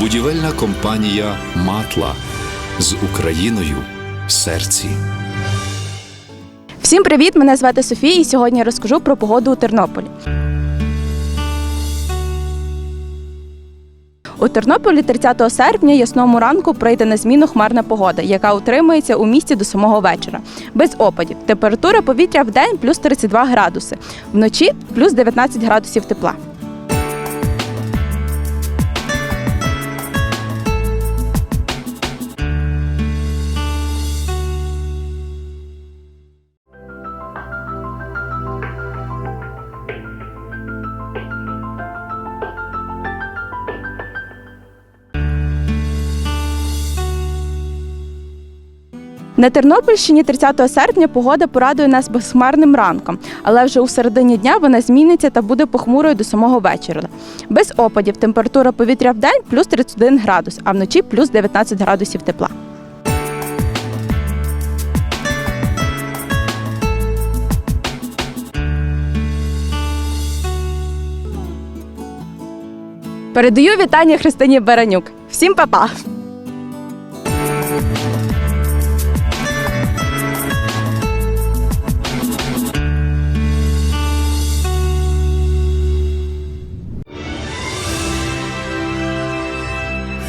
Будівельна компанія Матла з Україною в серці. Всім привіт! Мене звати Софія, і сьогодні я розкажу про погоду у Тернополі. У Тернополі 30 серпня ясному ранку прийде на зміну хмарна погода, яка утримується у місті до самого вечора. Без опадів. Температура повітря в день плюс 32 градуси, вночі плюс 19 градусів тепла. На Тернопільщині 30 серпня погода порадує нас безхмарним ранком, але вже у середині дня вона зміниться та буде похмурою до самого вечора. Без опадів температура повітря в день плюс 31 градус, а вночі плюс 19 градусів тепла. Передаю вітання Христині Баранюк. Всім па-па!